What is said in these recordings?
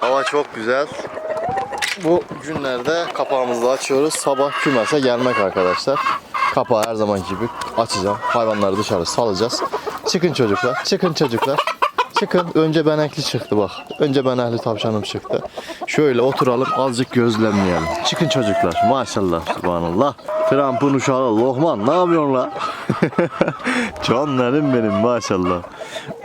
Hava çok güzel. Bu günlerde kapağımızı açıyoruz. Sabah kümese gelmek arkadaşlar. Kapağı her zaman gibi açacağım. Hayvanları dışarı salacağız. Çıkın çocuklar. Çıkın çocuklar. Çıkın. Önce benekli çıktı bak. Önce benekli tavşanım çıktı. Şöyle oturalım azıcık gözlemleyelim. Çıkın çocuklar. Maşallah. Subhanallah. Trump'ın uşağı Lohman ne yapıyorsun la? Canlarım benim maşallah.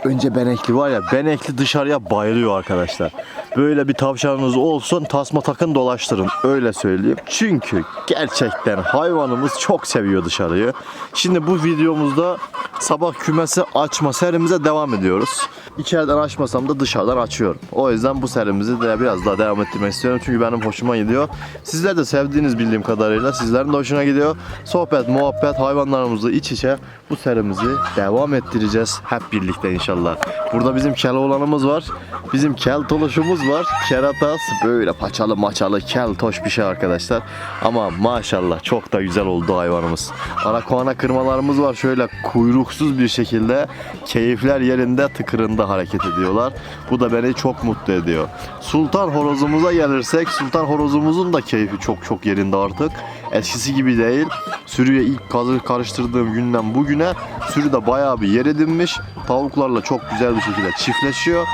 Önce benekli var ya benekli dışarıya bayılıyor arkadaşlar. Böyle bir tavşanınız olsun tasma takın dolaştırın öyle söyleyeyim. Çünkü gerçekten hayvanımız çok seviyor dışarıyı. Şimdi bu videomuzda sabah kümesi açma serimize devam ediyoruz. İçeriden açmasam da dışarıdan açıyorum. O yüzden bu serimizi de biraz daha devam ettirmek istiyorum. Çünkü benim hoşuma gidiyor. Sizler de sevdiğiniz bildiğim kadarıyla sizlerin de hoşuna gidiyor. Sohbet, muhabbet, hayvanlarımızla iç içe bu serimizi devam ettireceğiz hep birlikte inşallah. Burada bizim Keloğlanımız var. Bizim keltoşumuz var. Keratas böyle paçalı maçalı keltoş bir şey arkadaşlar. Ama maşallah çok da güzel oldu hayvanımız. Arakoana kırmalarımız var şöyle kuyruksuz bir şekilde keyifler yerinde tıkırında hareket ediyorlar. Bu da beni çok mutlu ediyor. Sultan horozumuza gelirsek Sultan horozumuzun da keyfi çok çok yerinde artık. Eskisi gibi değil. Sürüye ilk kazı karıştırdığım günden bugüne sürü de bayağı bir yer edinmiş. Tavuklarla çok güzel bir şekilde çiftleşiyor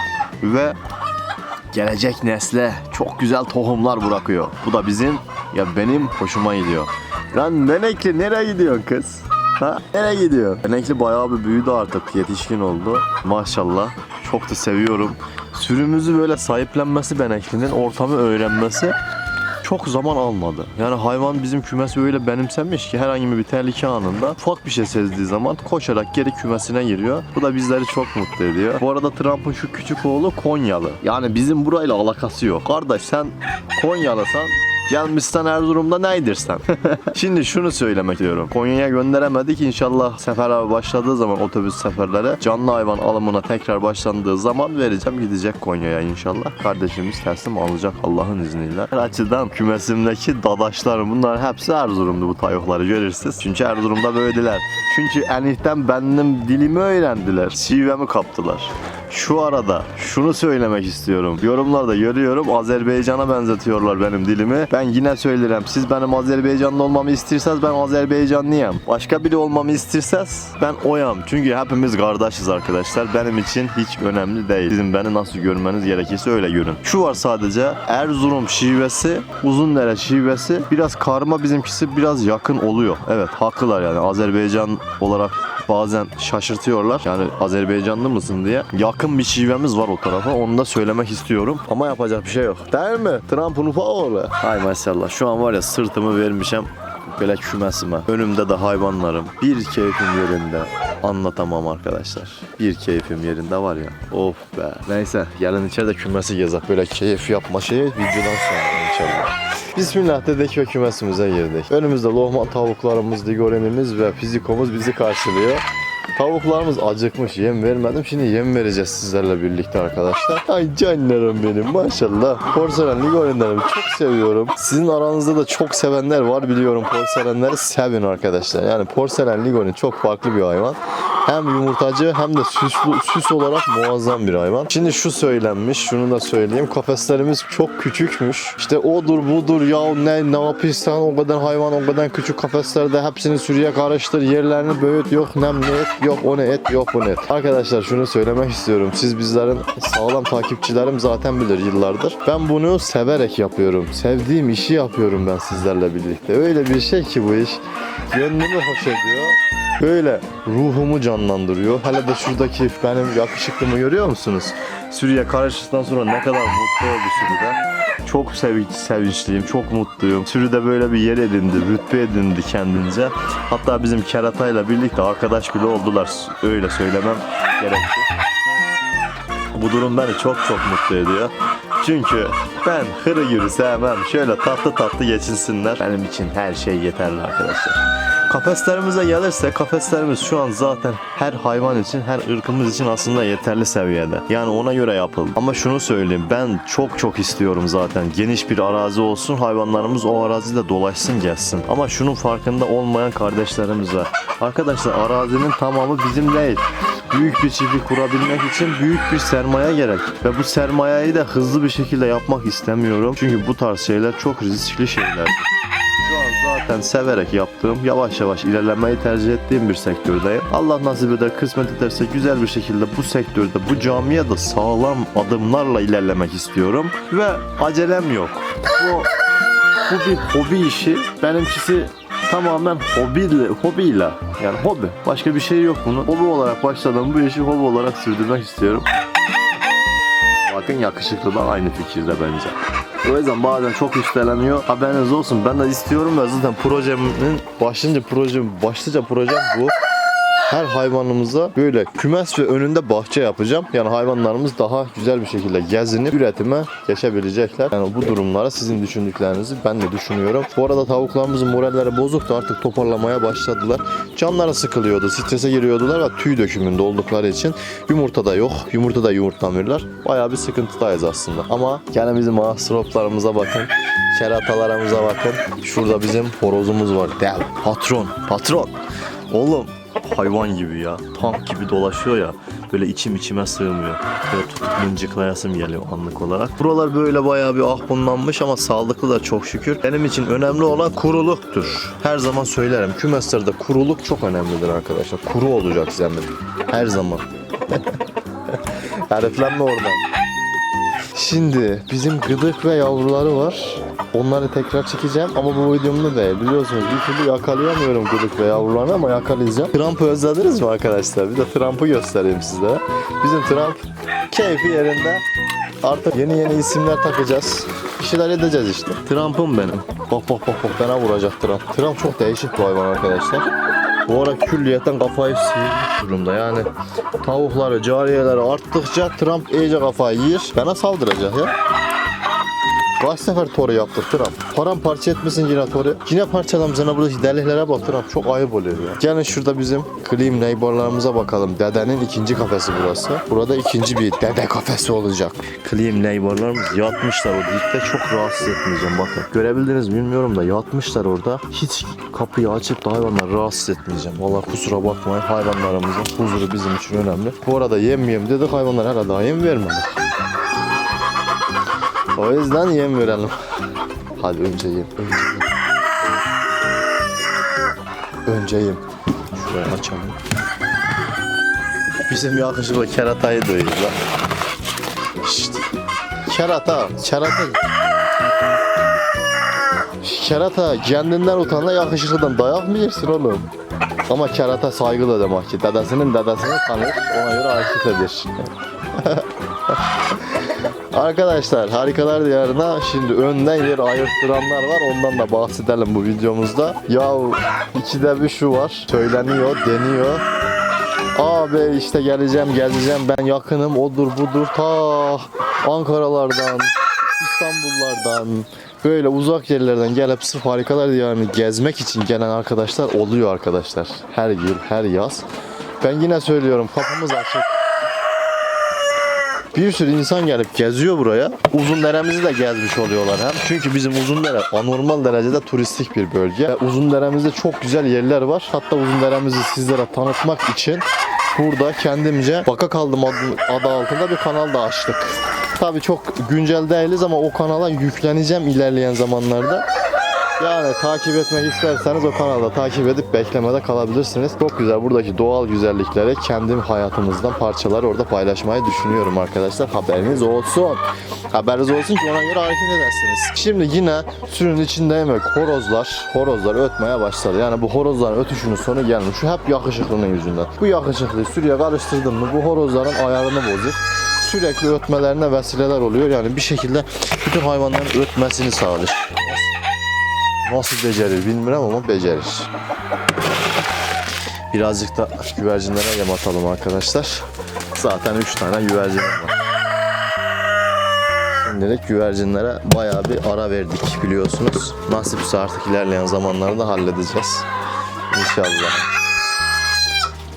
ve gelecek nesle çok güzel tohumlar bırakıyor. Bu da bizim ya benim hoşuma gidiyor. Lan Menekli nereye gidiyorsun kız? Ha? Nereye gidiyor? Menekli bayağı bir büyüdü artık. Yetişkin oldu. Maşallah. Çok da seviyorum. Sürümüzü böyle sahiplenmesi Benekli'nin ortamı öğrenmesi çok zaman almadı. Yani hayvan bizim kümesi öyle benimsenmiş ki herhangi bir tehlike anında ufak bir şey sezdiği zaman koşarak geri kümesine giriyor. Bu da bizleri çok mutlu ediyor. Bu arada Trump'ın şu küçük oğlu Konyalı. Yani bizim burayla alakası yok. Kardeş sen Konyalısan Gelmişsen Erzurum'da neydirsen. Şimdi şunu söylemek istiyorum. Konya'ya gönderemedik. İnşallah seferler başladığı zaman otobüs seferlere canlı hayvan alımına tekrar başlandığı zaman vereceğim. Gidecek Konya'ya inşallah. Kardeşimiz teslim alacak Allah'ın izniyle. Her açıdan kümesimdeki dadaşlarım bunlar hepsi Erzurum'du bu tayokları görürsünüz. Çünkü Erzurum'da böyleler. Çünkü enihten benim dilimi öğrendiler. Şivemi kaptılar. Şu arada şunu söylemek istiyorum. Yorumlarda görüyorum Azerbaycan'a benzetiyorlar benim dilimi. Ben yine söylerim. Siz benim Azerbaycanlı olmamı istirseniz ben Azerbaycanlıyım. Başka biri olmamı istirseniz ben oyam. Çünkü hepimiz kardeşiz arkadaşlar. Benim için hiç önemli değil. Sizin beni nasıl görmeniz gerekirse öyle görün. Şu var sadece Erzurum şivesi, Uzundere şivesi biraz karma bizimkisi biraz yakın oluyor. Evet haklılar yani Azerbaycan olarak bazen şaşırtıyorlar. Yani Azerbaycanlı mısın diye. Yakın bir şivemiz var o tarafa. Onu da söylemek istiyorum. Ama yapacak bir şey yok. Değil mi? Trump'ın ufak oğlu. Hay maşallah. Şu an var ya sırtımı vermişim böyle kümesime. Önümde de hayvanlarım. Bir keyfim yerinde. Anlatamam arkadaşlar. Bir keyfim yerinde var ya. Of be. Neyse gelin içeride kümesi gezek. Böyle keyif yapma şeyi videodan sonra inşallah. Bismillah dedik ve kümesimize girdik. Önümüzde lohman tavuklarımız, digorenimiz ve fizikomuz bizi karşılıyor. Tavuklarımız acıkmış. Yem vermedim. Şimdi yem vereceğiz sizlerle birlikte arkadaşlar. Ay canlarım benim maşallah. Porselen ligorenlerimi çok seviyorum. Sizin aranızda da çok sevenler var biliyorum. Porselenleri sevin arkadaşlar. Yani porselen ligoren çok farklı bir hayvan. Hem yumurtacı hem de süslü, süs olarak muazzam bir hayvan. Şimdi şu söylenmiş, şunu da söyleyeyim. Kafeslerimiz çok küçükmüş. İşte odur budur ya ne ne yapıyorsan o kadar hayvan o kadar küçük kafeslerde hepsini sürüye karıştır. Yerlerini büyüt yok nem ne et yok o ne et yok bu ne et. Arkadaşlar şunu söylemek istiyorum. Siz bizlerin sağlam takipçilerim zaten bilir yıllardır. Ben bunu severek yapıyorum. Sevdiğim işi yapıyorum ben sizlerle birlikte. Öyle bir şey ki bu iş. Gönlümü hoş ediyor. Böyle ruhumu canlandırıyor. Hele de şuradaki benim yakışıklımı görüyor musunuz? Sürüye karıştıktan sonra ne kadar mutlu oldu sürüde. Çok sevinç, sevinçliyim, çok mutluyum. Sürüde böyle bir yer edindi, rütbe edindi kendince. Hatta bizim keratayla birlikte arkadaş bile oldular. Öyle söylemem gerekti. Bu durum beni çok çok mutlu ediyor. Çünkü ben hırı yürü sevmem. Şöyle tatlı tatlı geçinsinler. Benim için her şey yeterli arkadaşlar. Kafeslerimize gelirse kafeslerimiz şu an zaten her hayvan için her ırkımız için aslında yeterli seviyede. Yani ona göre yapıldı. Ama şunu söyleyeyim ben çok çok istiyorum zaten. Geniş bir arazi olsun hayvanlarımız o arazide dolaşsın gelsin. Ama şunun farkında olmayan kardeşlerimiz var. Arkadaşlar arazinin tamamı bizim değil. büyük bir çiftlik kurabilmek için büyük bir sermaye gerek. Ve bu sermayeyi de hızlı bir şekilde yapmak istemiyorum. Çünkü bu tarz şeyler çok riskli şeyler. Zaten severek yaptığım, yavaş yavaş ilerlemeyi tercih ettiğim bir sektördeyim. Allah nasip eder, kısmet ederse güzel bir şekilde bu sektörde, bu camiye sağlam adımlarla ilerlemek istiyorum. Ve acelem yok. Bu, bu bir hobi işi. Benimkisi tamamen hobiyle, hobiyle. Yani hobi. Başka bir şey yok bunun. Hobi olarak başladığım bu işi hobi olarak sürdürmek istiyorum. Bakın yakışıklı da aynı fikirde bence. O yüzden bazen çok üsteleniyor. Haberiniz olsun. Ben de istiyorum ve zaten projemin başlıca projem, başlıca projem bu. Her hayvanımıza böyle kümes ve önünde bahçe yapacağım. Yani hayvanlarımız daha güzel bir şekilde gezinip üretime geçebilecekler. Yani bu durumlara sizin düşündüklerinizi ben de düşünüyorum. Bu arada tavuklarımızın moralleri bozuktu. Artık toparlamaya başladılar. Canları sıkılıyordu. Strese giriyordular ve tüy dökümünde oldukları için yumurta da yok. Yumurta da yumurtlamıyorlar. Bayağı bir sıkıntıdayız aslında. Ama gene bizim astroplarımıza bakın. Keratalarımıza bakın. Şurada bizim horozumuz var. Dev. Patron. Patron. Oğlum hayvan gibi ya. Tank gibi dolaşıyor ya. Böyle içim içime sığmıyor. Böyle tutup mıncıklayasım geliyor anlık olarak. Buralar böyle bayağı bir ahbunlanmış ama sağlıklı da çok şükür. Benim için önemli olan kuruluktur. Her zaman söylerim. Kümeslerde kuruluk çok önemlidir arkadaşlar. Kuru olacak zemin. Her zaman. Heriflenme oradan. Şimdi bizim gıdık ve yavruları var. Onları tekrar çekeceğim ama bu videomda değil. Biliyorsunuz bir türlü yakalayamıyorum gıdık ve yavrularını ama yakalayacağım. Trump'ı özlediniz mi arkadaşlar? Bir de Trump'ı göstereyim size. Bizim Trump keyfi yerinde. Artık yeni yeni isimler takacağız. Bir edeceğiz işte. Trump'ım benim. Bak bak bak bak bana vuracak Trump. Trump çok değişik bir hayvan arkadaşlar. Bu ara külliyetten kafayı sıyırmış durumda yani tavukları, cariyeleri arttıkça Trump iyice kafayı yer. Bana saldıracak ya. Kaç sefer Thor'u yaptık Trump. Paramparça etmesin yine Thor'u. Yine parçalamış sana buradaki deliklere bak. Çok ayıp oluyor ya. Gelin şurada bizim clean neighborlarımıza bakalım. Dedenin ikinci kafesi burası. Burada ikinci bir dede kafesi olacak. Clean neighborlarımız yatmışlar o dipte. Çok rahatsız etmeyeceğim bakın. Görebildiniz mi bilmiyorum da yatmışlar orada. Hiç kapıyı açıp da hayvanları rahatsız etmeyeceğim. Valla kusura bakmayın hayvanlarımızın huzuru bizim için önemli. Bu arada yem yem dedik hayvanlar herhalde yem vermedi. O yüzden yem verelim. Hadi önce yem. Önce yem. Şurayı açalım. Bizim yakışıklı keratayı duyuyor lan. Şşt. Kerata, kerata. Kerata kendinden utanla yakışıklıdan dayak mı yersin oğlum? Ama kerata saygılı demek ki. Dedesinin dedesini tanır, ona göre hareket eder. Arkadaşlar harikalar diyarına şimdi önden yer ayırttıranlar var ondan da bahsedelim bu videomuzda. Ya ikide bir şu var söyleniyor deniyor. Abi işte geleceğim geleceğim ben yakınım odur budur ta Ankaralardan İstanbullardan böyle uzak yerlerden gelip sırf harikalar diyarını gezmek için gelen arkadaşlar oluyor arkadaşlar. Her yıl her yaz. Ben yine söylüyorum kapımız açık. Bir sürü insan gelip geziyor buraya. Uzunderemizi de gezmiş oluyorlar hem. Çünkü bizim Uzundere anormal derecede turistik bir bölge. Ve Uzunderemizde çok güzel yerler var. Hatta Uzunderemizi sizlere tanıtmak için burada kendimce Baka Kaldım adı, altında bir kanal da açtık. Tabii çok güncel değiliz ama o kanala yükleneceğim ilerleyen zamanlarda. Yani takip etmek isterseniz o kanalda takip edip beklemede kalabilirsiniz. Çok güzel buradaki doğal güzellikleri kendim hayatımızdan parçalar orada paylaşmayı düşünüyorum arkadaşlar. Haberiniz olsun. Haberiniz olsun ki ona göre hareket edersiniz. Şimdi yine sürünün içinde yemek horozlar, horozlar ötmeye başladı. Yani bu horozların ötüşünün sonu gelmiş. Şu hep yakışıklının yüzünden. Bu yakışıklıyı sürüye karıştırdın mı bu horozların ayarını bozuyor sürekli ötmelerine vesileler oluyor. Yani bir şekilde bütün hayvanların ötmesini sağlıyor. Nasıl becerir bilmiyorum ama becerir. Birazcık da güvercinlere yem atalım arkadaşlar. Zaten 3 tane güvercinim var. Şimdilik güvercinlere bayağı bir ara verdik biliyorsunuz. Nasipse artık ilerleyen zamanlarda halledeceğiz. İnşallah.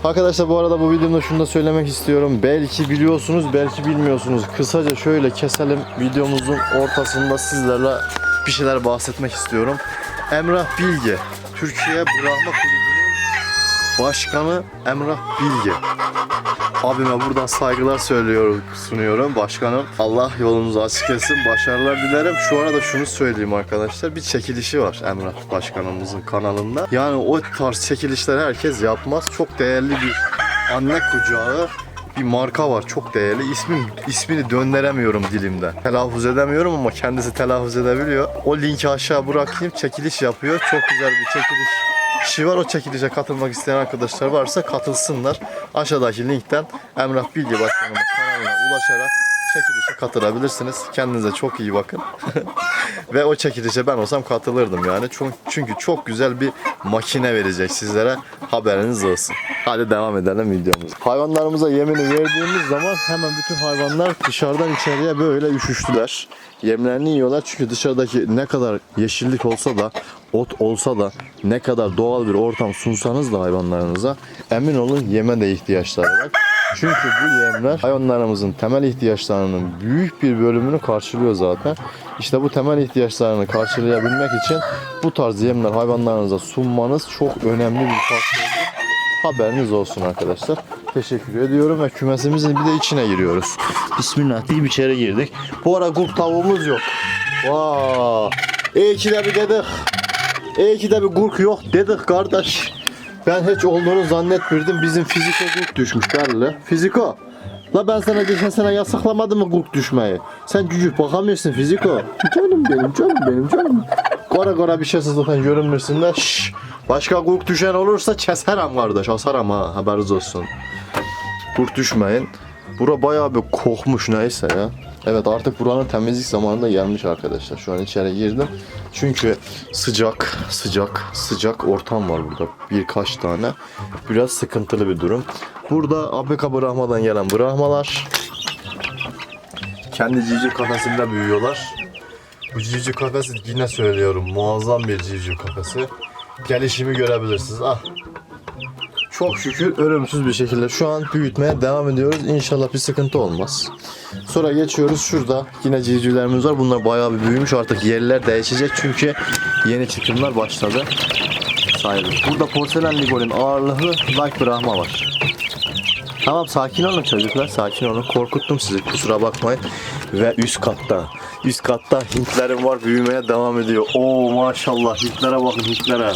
Arkadaşlar bu arada bu videomda şunu da söylemek istiyorum. Belki biliyorsunuz, belki bilmiyorsunuz. Kısaca şöyle keselim videomuzun ortasında sizlerle bir şeyler bahsetmek istiyorum. Emrah Bilge, Türkiye Brahma Kulübü'nün başkanı Emrah Bilge. Abime buradan saygılar söylüyorum, sunuyorum başkanım. Allah yolunuzu açık etsin, başarılar dilerim. Şu arada şunu söyleyeyim arkadaşlar. Bir çekilişi var Emrah Başkanımızın kanalında. Yani o tarz çekilişleri herkes yapmaz. Çok değerli bir anne kucağı bir marka var çok değerli. İsmin ismini döndüremiyorum dilimde. Telaffuz edemiyorum ama kendisi telaffuz edebiliyor. O linki aşağı bırakayım. Çekiliş yapıyor. Çok güzel bir çekiliş işi var. O çekilişe katılmak isteyen arkadaşlar varsa katılsınlar. Aşağıdaki linkten Emrah Bilgi Başkanımın kanalına ulaşarak çekilişe katılabilirsiniz. Kendinize çok iyi bakın. Ve o çekilişe ben olsam katılırdım yani. Çünkü, çok güzel bir makine verecek sizlere. Haberiniz olsun. Hadi devam edelim videomuza. Hayvanlarımıza yemini verdiğimiz zaman hemen bütün hayvanlar dışarıdan içeriye böyle üşüştüler. Yemlerini yiyorlar çünkü dışarıdaki ne kadar yeşillik olsa da ot olsa da ne kadar doğal bir ortam sunsanız da hayvanlarınıza emin olun yeme de ihtiyaçları var. Çünkü bu yemler hayvanlarımızın temel ihtiyaçlarının büyük bir bölümünü karşılıyor zaten. İşte bu temel ihtiyaçlarını karşılayabilmek için bu tarz yemler hayvanlarınıza sunmanız çok önemli bir faktör. Haberiniz olsun arkadaşlar. Teşekkür ediyorum ve kümesimizin bir de içine giriyoruz. Bismillah deyip içeri girdik. Bu ara kurt tavuğumuz yok. Vaa. İyi ki de bir dedik. İyi ki de bir gurk yok dedik kardeş. Ben hiç olduğunu zannetmirdim. Bizim fiziko gurk düşmüş belli. Fiziko. La ben sana geçen sene yasaklamadım mı gurk düşmeyi? Sen cücük bakamıyorsun fiziko. Canım benim canım benim canım. Kora kora bir şey zaten görünmürsün de. Şşş. Başka gurk düşen olursa keserim kardeş. Asarım ha haberiniz olsun. Gurk düşmeyin. Bura bayağı bir kokmuş neyse ya. Evet artık buranın temizlik zamanı da gelmiş arkadaşlar. Şu an içeri girdim. Çünkü sıcak, sıcak, sıcak ortam var burada. Birkaç tane. Biraz sıkıntılı bir durum. Burada Afrika Brahma'dan gelen Brahmalar. Kendi civciv kafesinde büyüyorlar. Bu civciv kafesi yine söylüyorum muazzam bir civciv kafesi. Gelişimi görebilirsiniz. Ah çok şükür ölümsüz bir şekilde şu an büyütmeye devam ediyoruz. İnşallah bir sıkıntı olmaz. Sonra geçiyoruz. Şurada yine civcivlerimiz var. Bunlar bayağı bir büyümüş. Artık yerler değişecek çünkü yeni çıkımlar başladı. Sayılır. Burada porselen ligolin ağırlığı like Brahma var. Tamam sakin olun çocuklar sakin olun. Korkuttum sizi kusura bakmayın. Ve üst katta. Üst katta Hintlerim var büyümeye devam ediyor. Oo maşallah Hintlere bakın Hintlere.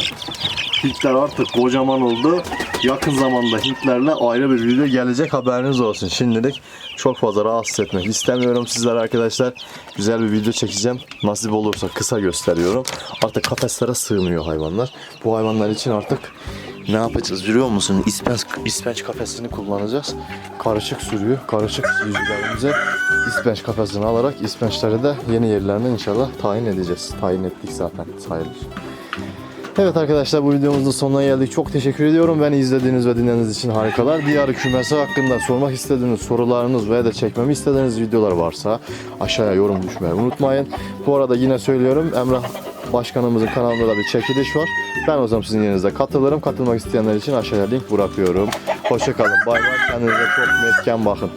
Hintler artık kocaman oldu. Yakın zamanda Hintlerle ayrı bir video gelecek haberiniz olsun. Şimdilik çok fazla rahatsız etmek istemiyorum sizler arkadaşlar. Güzel bir video çekeceğim. Nasip olursa kısa gösteriyorum. Artık kafeslere sığmıyor hayvanlar. Bu hayvanlar için artık ne yapacağız biliyor musun? İspenç, ispenç kafesini kullanacağız. Karışık sürüyor. Karışık sürücülerimize ispenç kafesini alarak ispençleri de yeni yerlerine inşallah tayin edeceğiz. Tayin ettik zaten sayılır. Evet arkadaşlar bu videomuzun sonuna geldik. Çok teşekkür ediyorum. Beni izlediğiniz ve dinlediğiniz için harikalar. Diyarı kümesi hakkında sormak istediğiniz sorularınız veya da çekmemi istediğiniz videolar varsa aşağıya yorum düşmeyi unutmayın. Bu arada yine söylüyorum Emrah Başkanımızın kanalında da bir çekiliş var. Ben o zaman sizin yerinizde katılırım. Katılmak isteyenler için aşağıya link bırakıyorum. Hoşçakalın. Bay bay. Kendinize çok metken bakın.